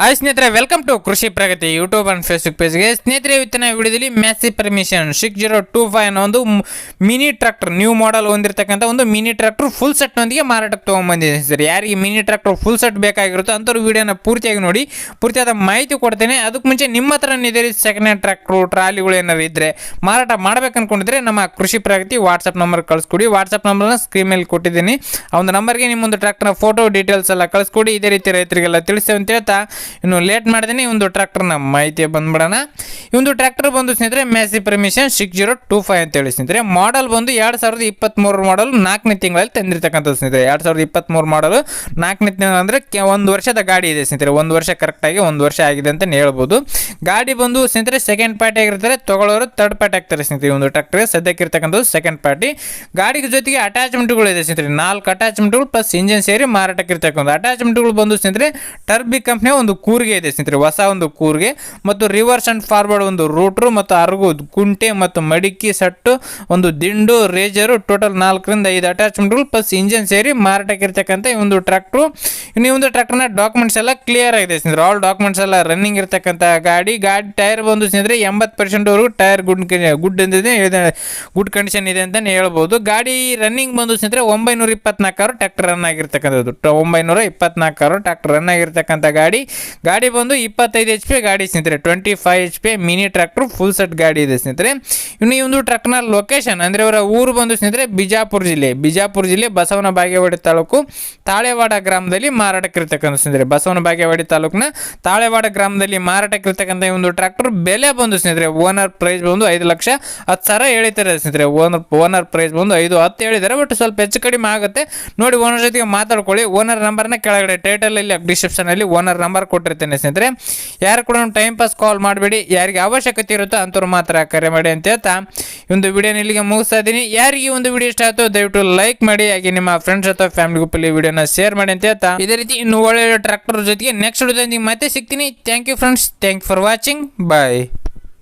Hi ಸ್ನೇಹಿತರೆ welcome to Krishi Pragati YouTube and Facebook ಪೇಜ್ಗೆ ಸ್ನೇಹಿತರೆ, ಇವತ್ತಿನ ವಿಡಿಯೋದಲ್ಲಿ Massey Ferguson six zero two five ಅನ್ನೋ ಒಂದು ಮಿನಿ ಟ್ರಾಕ್ಟರ್ ನ್ಯೂ ಮಾಡಲ್ ಹೊಂದಿರತಕ್ಕಂಥ ಒಂದು ಮಿನಿ ಟ್ರಾಕ್ಟರ್ ಫುಲ್ ಸೆಟ್ನೊಂದಿಗೆ ಮಾರಾಟಕ್ಕೆ ತೊಗೊಂಬಂದಿದೆ ಸರ್ ಯಾರಿಗೆ ಮಿನಿ ಟ್ರಾಕ್ಟರ್ ಫುಲ್ ಸೆಟ್ ಬೇಕಾಗಿರುತ್ತೋ ಅಂಥವ್ರು ವಿಡಿಯೋನ ಪೂರ್ತಿಯಾಗಿ ನೋಡಿ, ಪೂರ್ತಿಯಾದ ಮಾಹಿತಿ ಕೊಡ್ತೇನೆ. ಅದಕ್ಕೆ ಮುಂಚೆ ನಿಮ್ಮ ಹತ್ರ ಇದೆ ಸೆಕೆಂಡ್ ಹ್ಯಾಂಡ್ ಟ್ರ್ಯಾಕ್ಟ್ರು ಟ್ರಾಲಿಗಳು ಏನಾದ್ರು ಇದ್ದರೆ ಮಾರಾಟ ಮಾಡ್ಬೇಕು ಅನ್ಕೊಂಡಿದ್ರೆ ನಮ್ಮ ಕೃಷಿ ಪ್ರಗತಿ ವಾಟ್ಸಪ್ ನಂಬರ್ ಕಳಿಸ್ಕೊಡಿ. ವಾಟ್ಸಪ್ ನಂಬರ್ನ ಸ್ಕ್ರೀನ್ ಮೇಲೆ ಕೊಟ್ಟಿದ್ದೀನಿ. ಆ ಒಂದು ನಂಬರ್ಗೆ ನಿಮ್ಮೊಂದು ಟ್ರ್ಯಾಕ್ಟರ್ನ ಫೋಟೋ ಡೀಟೇಲ್ಸ್ ಎಲ್ಲ ಕಳಿಸ್ಕೊಡಿ. ಇದೇ ರೀತಿ ರೈತರಿಗೆಲ್ಲ ತಿಳಿಸ್ತೇವೆ ಅಂತ ಹೇಳ್ತಾ ಇನ್ನು ಲೇಟ್ ಮಾಡಿದ್ದೀನಿ ಈ ಒಂದು ಟ್ರ್ಯಾಕ್ಟರ್ನ ಮಾಹಿತಿ ಬಂದ್ಬಿಡೋಣ. ಈ ಒಂದು ಟ್ರ್ಯಾಕ್ಟರ್ ಬಂದು ಸ್ನೇಹಿತರೆ Massey Ferguson six zero two five ಅಂತ ಹೇಳಿ ಸ್ನೇಹಿತರೆ ಮಾಡಲ್ ಬಂದು ಎರಡು ಸಾವಿರದ ಇಪ್ಪತ್ತ್ಮೂರು ಮಾಡಲ್ ನಾಲ್ಕನೇ ತಿಂಗಳಲ್ಲಿ ತಂದಿರ್ತಕ್ಕಂಥ ಸ್ನೇಹಿತರೆ. ಎರಡು ಸಾವಿರದ ಇಪ್ಪತ್ತ್ಮೂರು ಮಾಡಲು ನಾಲ್ಕನೇ ತಿಂಗಳು ಅಂದರೆ ಒಂದು ವರ್ಷದ ಗಾಡಿ ಇದೆ ಸ್ನೇಹಿತರೆ. ಒಂದು ವರ್ಷ ಕರೆಕ್ಟಾಗಿ ಒಂದು ವರ್ಷ ಆಗಿದೆ ಅಂತಲೇ ಹೇಳ್ಬೋದು. ಗಾಡಿ ಬಂದು ಸ್ನೇಹಿತರೆ ಸೆಕೆಂಡ್ ಪಾರ್ಟಿ ಆಗಿರ್ತಾರೆ, ತಗೊಳ್ಳೋರು ತರ್ಡ್ ಪಾರ್ಟಿ ಆಗ್ತಾರೆ ಸ್ನೇಹಿತರೆ ಒಂದು ಟ್ರ್ಯಾಕ್ಟರ್ ಸದ್ಯಕ್ಕೆ ಇರ್ತಕ್ಕಂಥದ್ದು ಸೆಕೆಂಡ್ ಪಾರ್ಟಿ ಗಾಡಿಗೆ ಜೊತೆಗೆ ಅಟ್ಯಾಚ್ಮೆಂಟ್ಗಳು ಇದೆ ಸ್ನೇಹಿತರೆ. ನಾಲ್ಕು ಅಟ್ಯಾಚ್ಮೆಂಟ್ಗಳು ಪ್ಲಸ್ ಇಂಜಿನ್ ಸೇರಿ ಮಾರಾಟಕ್ಕೆ ಇರ್ತಕ್ಕಂಥ ಅಟ್ಯಾಚ್ಮೆಂಟ್ಗಳು ಬಂದು ಸ್ನೇಹಿತರೆ ಟರ್ಬಿ ಕಂಪ್ನಿಯ ಒಂದು ಕೂರ್ಗೆ ಇದೆ ಸ್ನೇಹಿತರೆ, ಹೊಸ ಒಂದು ಕೂರ್ಗೆ ಮತ್ತು ರಿವರ್ಸ್ ಅಂಡ್ ಫಾರ್ವರ್ಡ್ ಒಂದು ರೂಟ್ರು ಮತ್ತು ಅರಗು ಕುಂಟೆ ಮತ್ತು ಮಡಿಕೆ ಸಟ್ಟು, ಒಂದು ದಿಂಡು ರೇಜರು ಟೋಟಲ್ ನಾಲ್ಕರಿಂದ ಐದು ಅಟ್ಯಾಚ್ಮೆಂಟ್ಗಳು ಪ್ಲಸ್ ಇಂಜಿನ್ ಸೇರಿ ಮಾರಾಟಕ್ಕೆ ಇರ್ತಕ್ಕಂಥ ಈ ಒಂದು ಟ್ರ್ಯಾಕ್ಟ್ರು ಇನ್ನು ಈ ಒಂದು ಟ್ರ್ಯಾಕ್ಟರ್ನ ಡಾಕ್ಯುಮೆಂಟ್ಸ್ ಎಲ್ಲ ಕ್ಲಿಯರ್ ಆಗಿದೆ ಸ್ನೇಹಿತರೆ ಆಲ್ ಡಾಕ್ಯುಮೆಂಟ್ಸ್ ಎಲ್ಲ ರನ್ನಿಂಗ್ ಇರ್ತಕ್ಕಂಥ ಗಾಡಿ ಗಾಡಿ ಟೈರ್ ಬಂದು ಸ್ನೇಹಿತರೆ, ಎಂಬತ್ತು ಪರ್ಸೆಂಟ್ವರೆಗೂ ಟೈರ್ ಗುಡ್ ಗುಡ್ ಅಂದಿದೆ ಗುಡ್ ಕಂಡೀಷನ್ ಇದೆ ಅಂತಲೇ ಹೇಳ್ಬೋದು. ಗಾಡಿ ರನ್ನಿಂಗ್ ಬಂದು ಸ್ನೇಹಿತರೆ, ಒಂಬೈನೂರ ಇಪ್ಪತ್ನಾಲ್ಕಾರು ಟ್ರ್ಯಾಕ್ಟರ್ ರನ್ ಆಗಿರ್ತಕ್ಕಂಥದ್ದು. ಒಂಬೈನೂರ ಇಪ್ಪತ್ನಾಲ್ಕಾರು ಟ್ರ್ಯಾಕ್ಟರ್ ರನ್ ಆಗಿರ್ತಕ್ಕಂಥ ಗಾಡಿ. ಗಾಡಿ ಬಂದು ಇಪ್ಪತ್ತೈದು ಎಚ್ ಪಿ ಗಾಡಿ ಸ್ನೇಹಿತರೆ twenty five H P mini tractor full set ಗಾಡಿ ಇದೆ ಸ್ನೇಹಿತರೆ. ಇನ್ನು ಈ ಒಂದು ಟ್ರಕ್ನ ಲೊಕೇಶನ್ ಅಂದರೆ ಅವರ ಊರು ಬಂದು ಸ್ನೇಹಿತರೆ ಬಿಜಾಪುರ ಜಿಲ್ಲೆ. ಬಿಜಾಪುರ ಜಿಲ್ಲೆ ಬಸವನ ಬಾಗೇವಾಡಿ ತಾಲೂಕು, ತಾಳೆವಾಡ ಗ್ರಾಮದಲ್ಲಿ ಮಾರಾಟಕ್ಕಿರ್ತಕ್ಕಂಥ ಸ್ನೇಹಿತರೆ. ಬಸವನ ಬಾಗೇವಾಡಿ ತಾಲೂಕಿನ ತಾಳೆವಾಡ ಗ್ರಾಮದಲ್ಲಿ ಮಾರಾಟಕ್ಕಿರ್ತಕ್ಕಂಥ ಈ ಒಂದು ಟ್ರ್ಯಾಕ್ಟರ್ ಬೆಲೆ ಬಂದು ಸ್ನೇಹಿತರೆ ಓನರ್ ಪ್ರೈಸ್ ಬಂದು ಐದು ಲಕ್ಷ ಹತ್ತು ಸಾವಿರ ಹೇಳಿದ್ದಾರೆ ಸ್ನೇಹಿತರೆ. ಓನರ್ ಓನರ್ ಪ್ರೈಸ್ ಬಂದು ಐದು ಹತ್ತು ಹೇಳಿದ್ದಾರೆ ಬಟ್ ಸ್ವಲ್ಪ ಹೆಚ್ಚು ಕಡಿಮೆ ಆಗುತ್ತೆ. ನೋಡಿ ಓನರ್ ಜೊತೆಗೆ ಮಾತಾಡ್ಕೊಳ್ಳಿ. ಓನರ್ ನಂಬರ್ನ ಕೆಳಗಡೆ ಟೈಟಲ್ ಇಲ್ಲಿ ಡಿಸ್ಕ್ರಿಪ್ಷನಲ್ಲಿ ಓನರ್ ನಂಬರ್ ಕೊಟ್ಟಿರ್ತೇನೆ ಸ್ನೇಹಿತರೆ. ಯಾರು ಕೂಡ ಟೈಮ್ ಪಾಸ್ ಕಾಲ್ ಮಾಡಬೇಡಿ. ಯಾರಿಗೆ ಅವಶ್ಯಕತೆ ಇರುತ್ತೋ ಅಂಥವ್ರು ಮಾತ್ರ ಕರೆ ಮಾಡಿ ಅಂತ ಹೇಳ್ತಾ ಈ ಒಂದು ವಿಡಿಯೋನ ಇಲ್ಲಿಗೆ ಮುಗಿಸ್ತಾ ಇದ್ದೀನಿ. ಯಾರಿಗೆ ಒಂದು ವಿಡಿಯೋ ಇಷ್ಟ ಆಯ್ತು ದಯವಿಟ್ಟು ಲೈಕ್ ಮಾಡಿ, ಹಾಗೆ ನಿಮ್ಮ ಫ್ರೆಂಡ್ಸ್ ಅಥವಾ ಫ್ಯಾಮಿಲಿ ಗ್ರೂಪಲ್ಲಿ ವಿಡಿಯೋನ ಶೇರ್ ಮಾಡಿ ಅಂತ ಹೇಳ್ತಾ ಇದೇ ರೀತಿ ಇನ್ನು ಒಳ್ಳೆ ಟ್ರ್ಯಾಕ್ಟರ್ ಜೊತೆಗೆ ನೆಕ್ಸ್ಟ್ ವಿಡಿಯೋದೊಂದಿಗೆ ಮತ್ತೆ ಸಿಗ್ತೀನಿ. Thank you friends thank for watching bye